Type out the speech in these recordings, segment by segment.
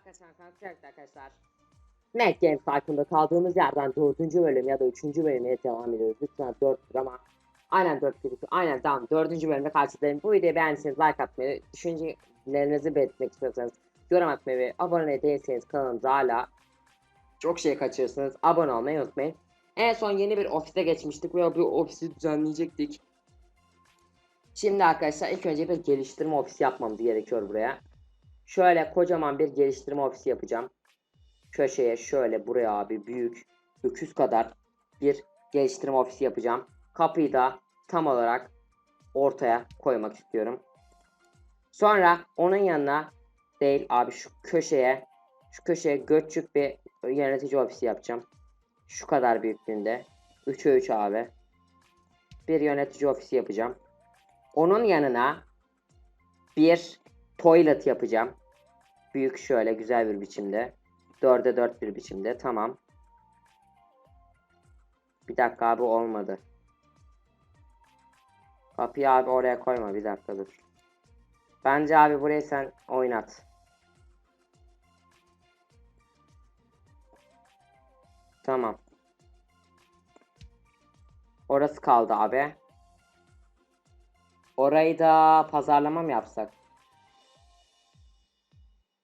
arkadaşlar kanıtlayarak arkadaşlar. Mac Games hakkında kaldığımız yerden 4. bölüm ya da 3. bölüme devam ediyoruz. Lütfen 4 ama aynen 4 bir aynen tamam 4. bölümde karşınızdayım. Bu videoyu beğendiyseniz like atmayı, düşüncelerinizi belirtmek istiyorsanız yorum atmayı ve abone değilseniz kanalımıza hala çok şey kaçırırsınız. Abone olmayı unutmayın. En son yeni bir ofise geçmiştik ve bu ofisi düzenleyecektik. Şimdi arkadaşlar ilk önce bir geliştirme ofisi yapmamız gerekiyor buraya. Şöyle kocaman bir geliştirme ofisi yapacağım. Köşeye şöyle buraya abi büyük öküz kadar bir geliştirme ofisi yapacağım. Kapıyı da tam olarak ortaya koymak istiyorum. Sonra onun yanına değil abi şu köşeye şu köşeye göçük bir yönetici ofisi yapacağım. Şu kadar büyüklüğünde. 3'e 3 abi. Bir yönetici ofisi yapacağım. Onun yanına bir toilet yapacağım. Büyük şöyle güzel bir biçimde. 4'e 4 bir biçimde. Tamam. Bir dakika abi olmadı. Kapıyı abi oraya koyma. Bir dakika dur. Bence abi burayı sen oynat. Tamam. Orası kaldı abi. Orayı da pazarlama mı yapsak?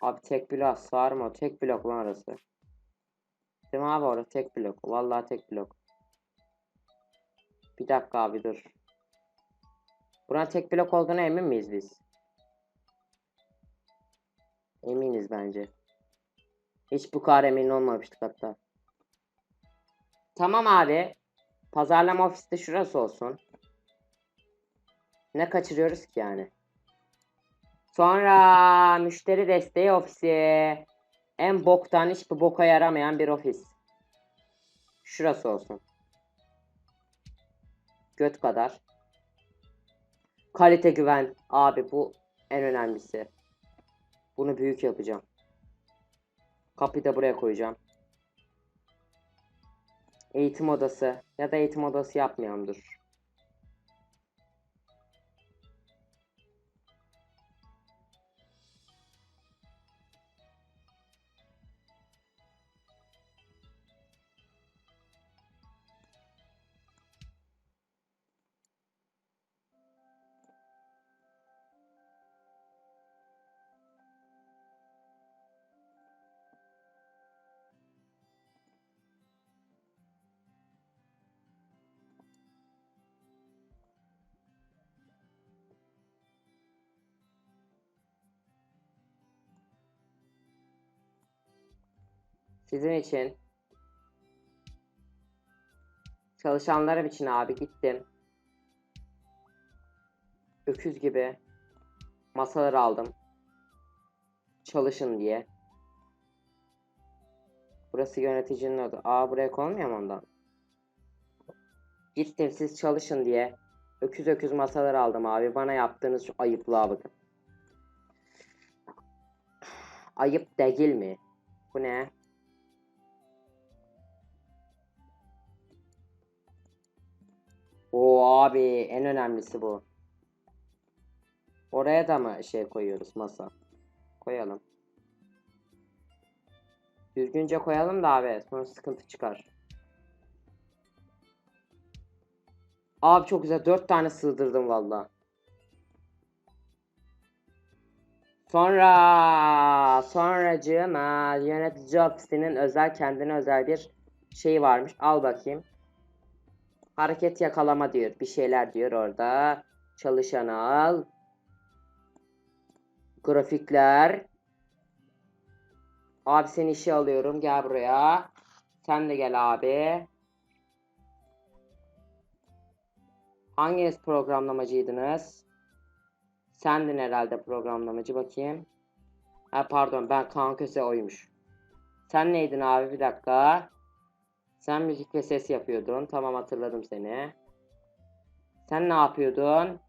Abi tek blok o? Tek blok lan orası. Değil mi abi orası tek blok. Vallahi tek blok. Bir dakika abi dur. Buranın tek blok olduğuna emin miyiz biz? Eminiz bence. Hiç bu kadar emin olmamıştık hatta. Tamam abi. Pazarlama ofisi de şurası olsun. Ne kaçırıyoruz ki yani? Sonra müşteri desteği ofisi. En boktan hiçbir boka yaramayan bir ofis. Şurası olsun. Göt kadar. Kalite güven. Abi bu en önemlisi. Bunu büyük yapacağım. Kapıyı da buraya koyacağım. Eğitim odası. Ya da eğitim odası yapmayalım dur. Sizin için çalışanlarım için abi gittim. Öküz gibi masalar aldım. Çalışın diye. Burası yöneticinin adı. Aa buraya konmuyor mu ondan? Gittim siz çalışın diye. Öküz öküz masalar aldım abi. Bana yaptığınız şu ayıplığa bakın. Ayıp değil mi? Bu ne? O abi en önemlisi bu. Oraya da mı şey koyuyoruz masa? Koyalım. Düzgünce koyalım da abi sonra sıkıntı çıkar. Abi çok güzel. Dört tane sığdırdım valla. Sonra sonracığıma yönetici ofisinin özel kendine özel bir şey varmış. Al bakayım. Hareket yakalama diyor. Bir şeyler diyor orada. Çalışanı al. Grafikler. Abi seni işe alıyorum. Gel buraya. Sen de gel abi. Hanginiz programlamacıydınız? Sendin herhalde programlamacı bakayım. Ha pardon ben Kaan Köse oymuş. Sen neydin abi bir dakika. Sen müzik ve ses yapıyordun. Tamam hatırladım seni. Sen ne yapıyordun?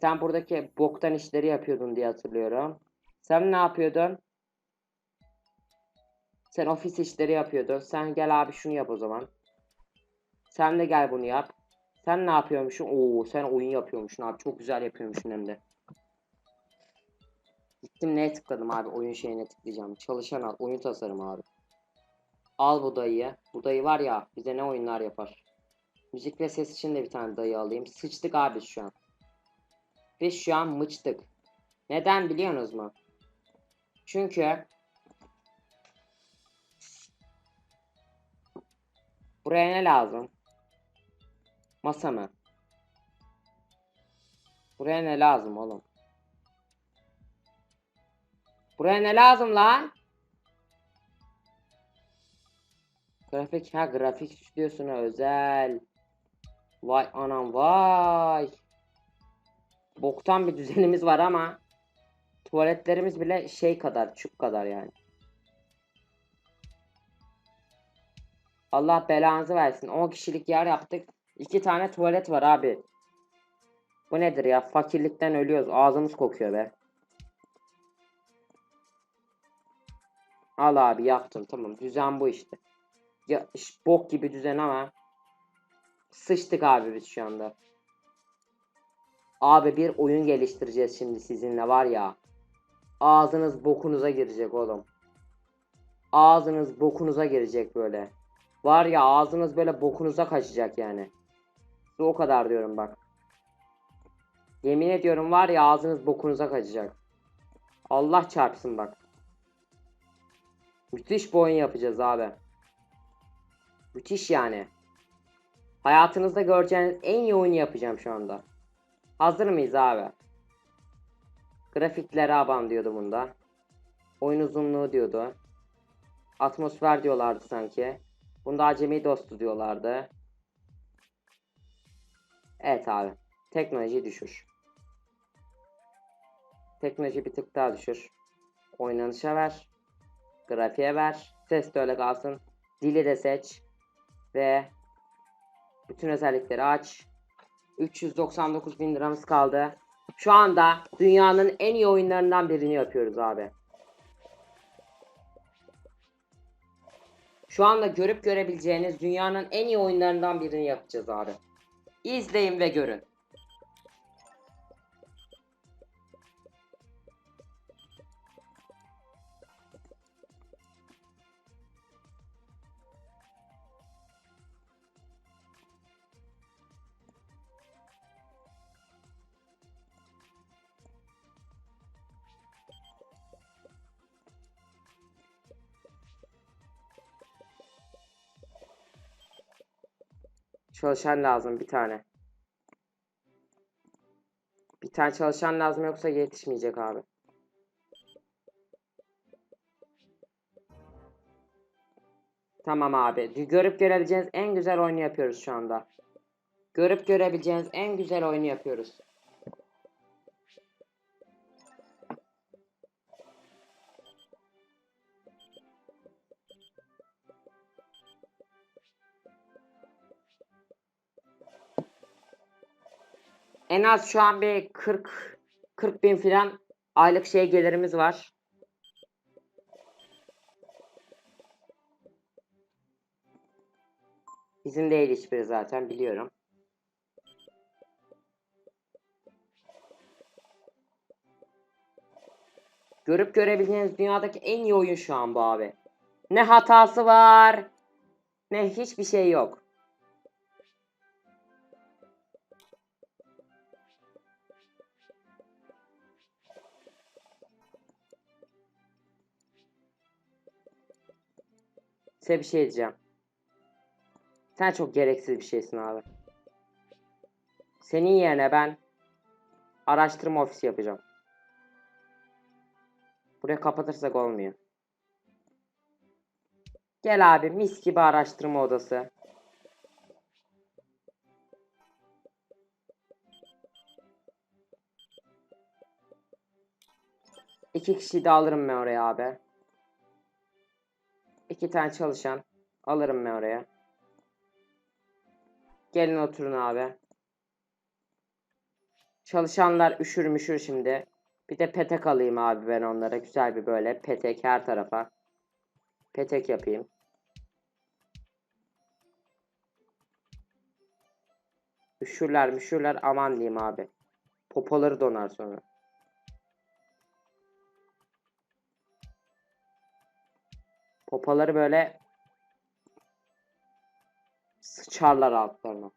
Sen buradaki boktan işleri yapıyordun diye hatırlıyorum. Sen ne yapıyordun? Sen ofis işleri yapıyordun. Sen gel abi şunu yap o zaman. Sen de gel bunu yap. Sen ne yapıyormuşsun? Oo sen oyun yapıyormuşsun abi. Çok güzel yapıyormuşsun hem de. Gittim neye tıkladım abi? Oyun şeyine tıklayacağım. Çalışan al. Oyun tasarımı abi. Al bu dayıyı. Bu dayı var ya bize ne oyunlar yapar. Müzik ve ses için de bir tane dayı alayım. Sıçtık abi şu an. Biz şu an mıçtık. Neden biliyorsunuz mu? Çünkü buraya ne lazım? Masa mı? Buraya ne lazım oğlum? Buraya ne lazım lan? Grafik ha grafik stüdyosuna özel. Vay anam vay. Boktan bir düzenimiz var ama tuvaletlerimiz bile şey kadar çüp kadar yani. Allah belanızı versin. 10 kişilik yer yaptık. 2 tane tuvalet var abi. Bu nedir ya? Fakirlikten ölüyoruz. Ağzımız kokuyor be. Al abi yaptım tamam. Düzen bu işte. Ya iş- bok gibi düzen ama sıçtık abi biz şu anda. Abi bir oyun geliştireceğiz şimdi sizinle var ya. Ağzınız bokunuza girecek oğlum. Ağzınız bokunuza girecek böyle. Var ya ağzınız böyle bokunuza kaçacak yani. O kadar diyorum bak. Yemin ediyorum var ya ağzınız bokunuza kaçacak. Allah çarpsın bak. Müthiş bir oyun yapacağız abi. Müthiş yani. Hayatınızda göreceğiniz en iyi oyunu yapacağım şu anda. Hazır mıyız abi? Grafiklere aban diyordu bunda. Oyun uzunluğu diyordu. Atmosfer diyorlardı sanki. Bunda acemi dostu diyorlardı. Evet abi. Teknoloji düşür. Teknoloji bir tık daha düşür. Oynanışa ver. Grafiğe ver. Ses de öyle kalsın. Dili de seç. Ve bütün özellikleri aç. 399 bin liramız kaldı. Şu anda dünyanın en iyi oyunlarından birini yapıyoruz abi. Şu anda görüp görebileceğiniz dünyanın en iyi oyunlarından birini yapacağız abi. İzleyin ve görün. Çalışan lazım bir tane. Bir tane çalışan lazım yoksa yetişmeyecek abi. Tamam abi. Görüp görebileceğiniz en güzel oyunu yapıyoruz şu anda. Görüp görebileceğiniz en güzel oyunu yapıyoruz. En az şu an bir 40 40 bin filan aylık şey gelirimiz var. Bizim değil hiçbiri zaten biliyorum. Görüp görebileceğiniz dünyadaki en iyi oyun şu an bu abi. Ne hatası var, ne hiçbir şey yok. Size bir şey diyeceğim. Sen çok gereksiz bir şeysin abi. Senin yerine ben araştırma ofisi yapacağım. Buraya kapatırsak olmuyor. Gel abi mis gibi araştırma odası. İki kişiyi de alırım ben oraya abi. İki tane çalışan alırım ben oraya. Gelin oturun abi. Çalışanlar üşür müşür şimdi. Bir de petek alayım abi ben onlara. Güzel bir böyle petek her tarafa. Petek yapayım. Üşürler müşürler aman diyeyim abi. Popoları donar sonra. Popaları böyle sıçarlar altlarına.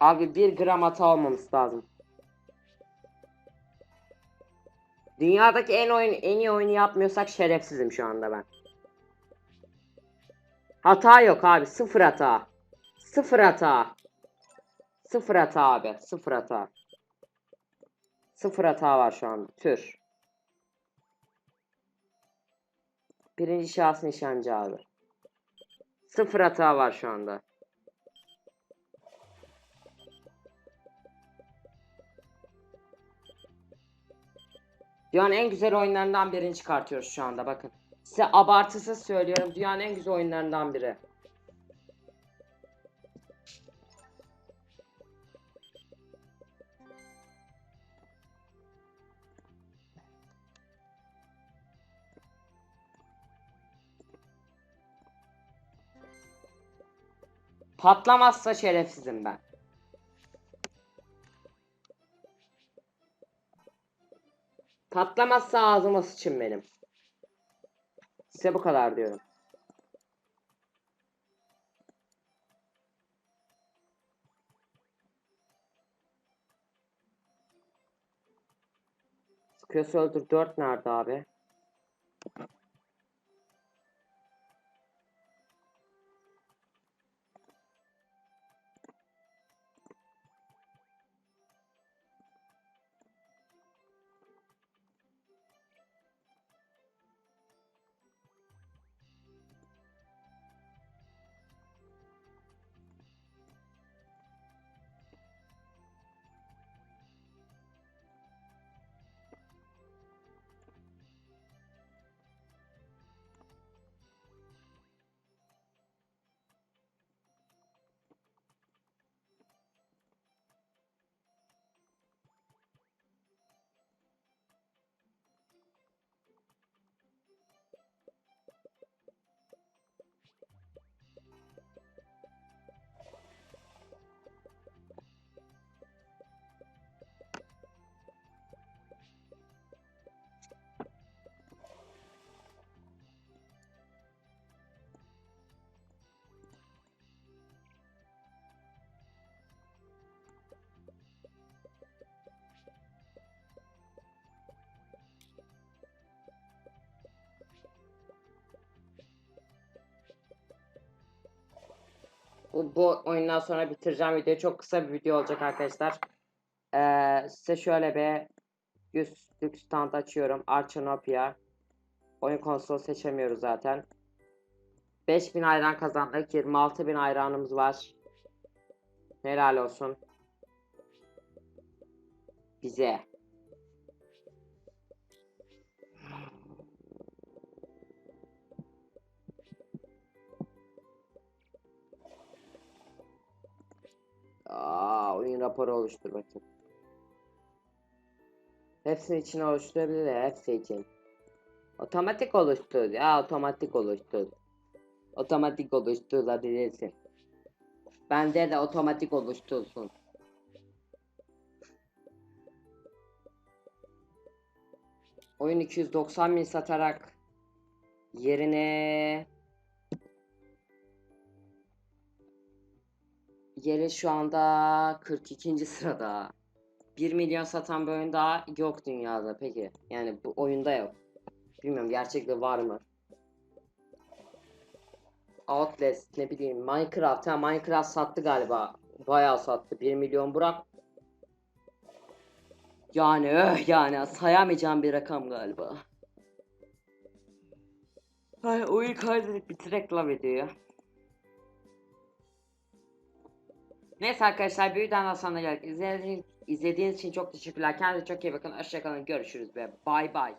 Abi bir gram hata olmaması lazım. Dünyadaki en oyun en iyi oyunu yapmıyorsak şerefsizim şu anda ben. Hata yok abi. Sıfır hata. Sıfır hata. Sıfır hata abi. Sıfır hata. Sıfır hata var şu anda. Tür. Birinci şahıs nişancı abi. Sıfır hata var şu anda. Dünyanın en güzel oyunlarından birini çıkartıyoruz şu anda bakın. Size abartısız söylüyorum dünyanın en güzel oyunlarından biri. Patlamazsa şerefsizim ben. Patlamazsa ağzıma sıçın benim. Size bu kadar diyorum. Sıkıyorsa öldür 4 nerede abi? Bu, oyundan sonra bitireceğim videoyu. Çok kısa bir video olacak arkadaşlar. Ee, size şöyle bir yüzlük stand açıyorum. Archanopia. Oyun konsolu seçemiyoruz zaten. 5000 ayran kazandık. 26000 ayranımız var. Helal olsun. Bize. Aa, oyun raporu oluştur bakayım. Hepsinin içine oluşturabilir hepsi için. Otomatik oluştur. Ya otomatik oluştur. Otomatik oluşturabilirsin. Bende de otomatik oluştursun. Oyun 290 bin satarak yerine Yeri şu anda 42. sırada. 1 milyon satan bir oyun daha yok dünyada peki. Yani bu oyunda yok. Bilmiyorum gerçekte var mı? Outlast ne bileyim Minecraft ha Minecraft sattı galiba. Bayağı sattı. 1 milyon bırak. Yani öh yani sayamayacağım bir rakam galiba. Hay oyun kaydedip bitirek la videoyu. Neyse arkadaşlar bir videodan sonra izlediğiniz için çok teşekkürler. Kendinize çok iyi bakın. Hoşçakalın. Görüşürüz ve bay bay.